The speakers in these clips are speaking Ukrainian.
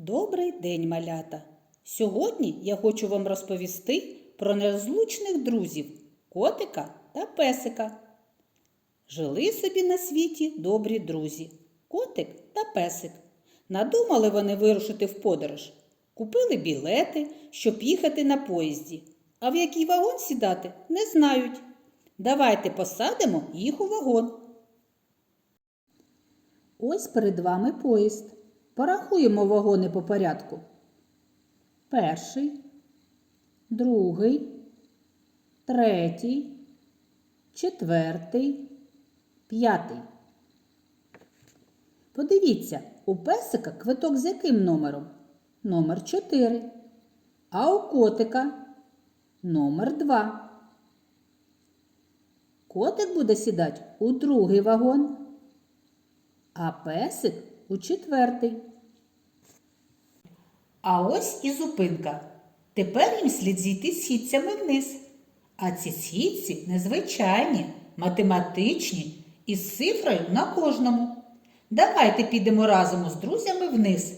Добрий день, малята! Сьогодні я хочу вам розповісти про нерозлучних друзів котика та песика. Жили собі на світі добрі друзі котик та песик. Надумали вони вирушити в подорож. Купили білети, щоб їхати на поїзді. А в який вагон сідати не знають. Давайте посадимо їх у вагон. Ось перед вами поїзд. Порахуємо вагони по порядку. Перший, другий, третій, четвертий, п'ятий. Подивіться, у песика квиток з яким номером? Номер 4. А у котика номер 2. Котик буде сідати у другий вагон, а песик у четвертий. А ось і зупинка. Тепер їм слід зійти східцями вниз. А ці східці незвичайні, математичні і з цифрою на кожному. Давайте підемо разом з друзями вниз.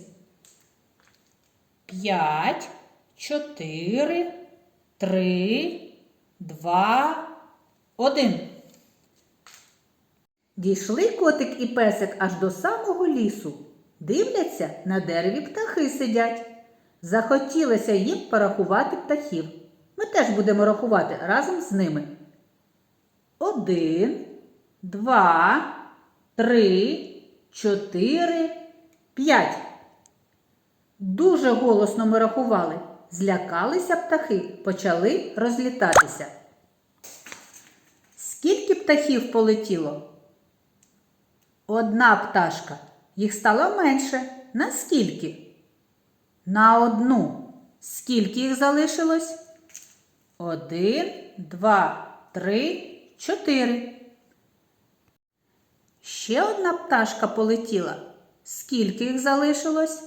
П'ять, чотири, три, два, один. Дійшли котик і песик аж до самого лісу. Дивляться, на дереві птахи сидять. Захотілося їм порахувати птахів. Ми теж будемо рахувати разом з ними. Один, два, три, чотири, п'ять. Дуже голосно ми рахували. Злякалися птахи, почали розлітатися. Скільки птахів полетіло? Одна пташка. Їх стало менше. На скільки? На одну. Скільки їх залишилось? Один, два, три, чотири. Ще одна пташка полетіла. Скільки їх залишилось?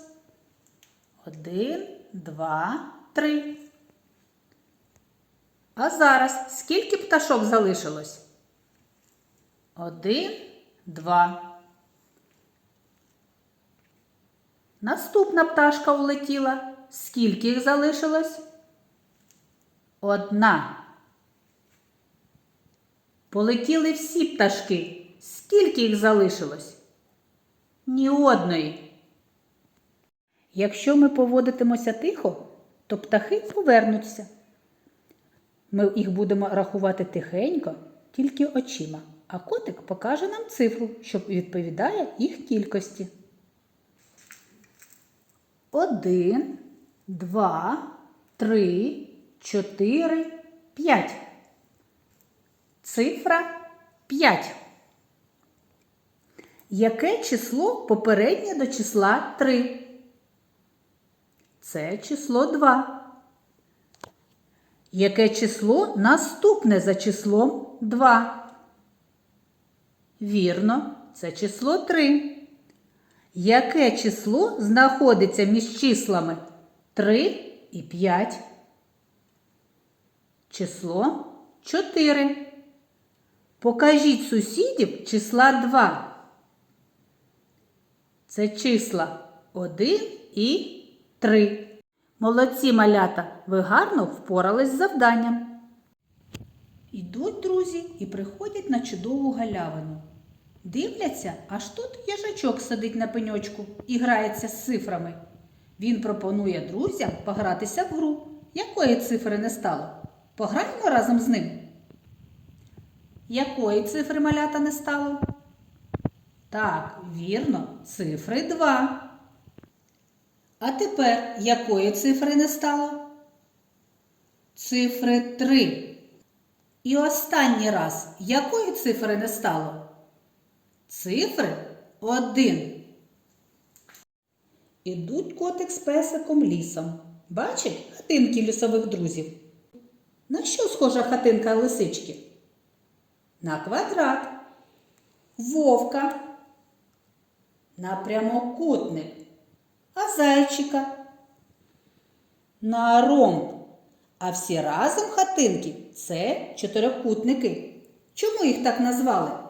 Один, два, три. А зараз скільки пташок залишилось? Один, два. Наступна пташка улетіла. Скільки їх залишилось? Одна. Полетіли всі пташки. Скільки їх залишилось? Ні одної. Якщо ми поводитимося тихо, то птахи повернуться. Ми їх будемо рахувати тихенько, тільки очима, а котик покаже нам цифру, що відповідає їх кількості. Один, два, три, чотири, п'ять. Цифра п'ять. Яке число попереднє до числа 3? Це число 2. Яке число наступне за числом 2? Вірно, це число 3. Яке число знаходиться між числами 3 і 5? Число 4. Покажіть сусідів числа 2. Це числа 1 і 3. Молодці малята, ви гарно впорались з завданням. Ідуть друзі і приходять на чудову галявину. Дивляться, аж тут їжачок сидить на пеньочку і грається з цифрами. Він пропонує друзям погратися в гру. Якої цифри не стало? Пограємо разом з ним. Якої цифри малята не стало? Так, вірно, цифри 2. А тепер якої цифри не стало? Цифри 3. І останній раз якої цифри не стало? Цифри 1. Ідуть котик з песиком лісом. Бачить хатинки лісових друзів. На що схожа хатинка лисички? На квадрат. Вовка. На прямокутник. А зайчика. На ромб. А всі разом хатинки це чотирикутники. Чому їх так назвали?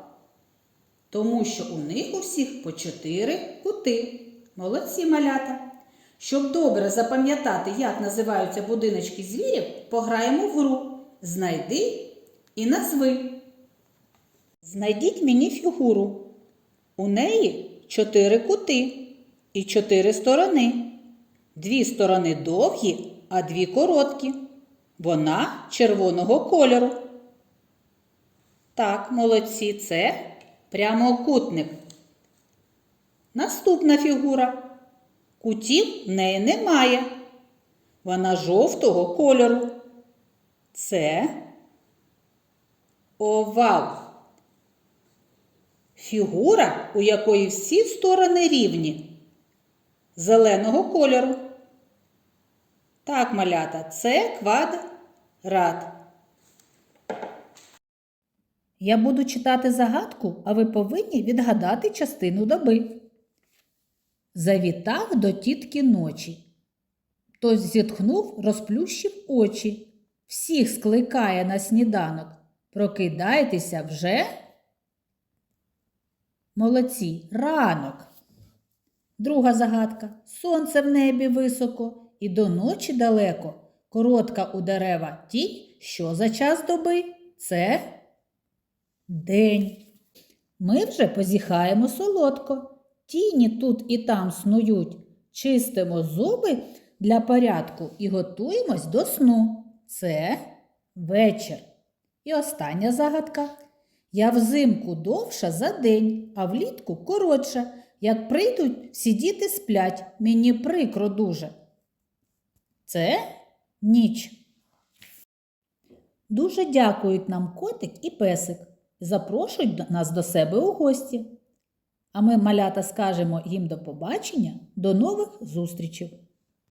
Тому що у них у всіх по чотири кути. Молодці малята. Щоб добре запам'ятати, як називаються будиночки звірів, пограємо в гру. Знайди і назви. Знайдіть мені фігуру. У неї чотири кути і чотири сторони. Дві сторони довгі, а дві короткі. Вона червоного кольору. Так, молодці, це прямокутник. Наступна фігура. Кутів в неї немає. Вона жовтого кольору. Це овал. Фігура, у якої всі сторони рівні. Зеленого кольору. Так, малята, це квадрат. Я буду читати загадку, а ви повинні відгадати частину доби. Завітав до тітки ночі. Той зітхнув, розплющив очі. Всіх скликає на сніданок. Прокидайтеся вже. Молодці, ранок. Друга загадка. Сонце в небі високо і до ночі далеко. Коротка у дерева тінь. Що за час доби? Це день. Ми вже позіхаємо солодко. Тіні тут і там снують. Чистимо зуби для порядку і готуємось до сну. Це вечір. І остання загадка. Я взимку довша за день, а влітку коротша. Як прийдуть, всі діти сплять, мені прикро дуже. Це ніч. Дуже дякують нам котик і песик. Запрошують нас до себе у гості. А ми, малята, скажемо їм до побачення, до нових зустрічей.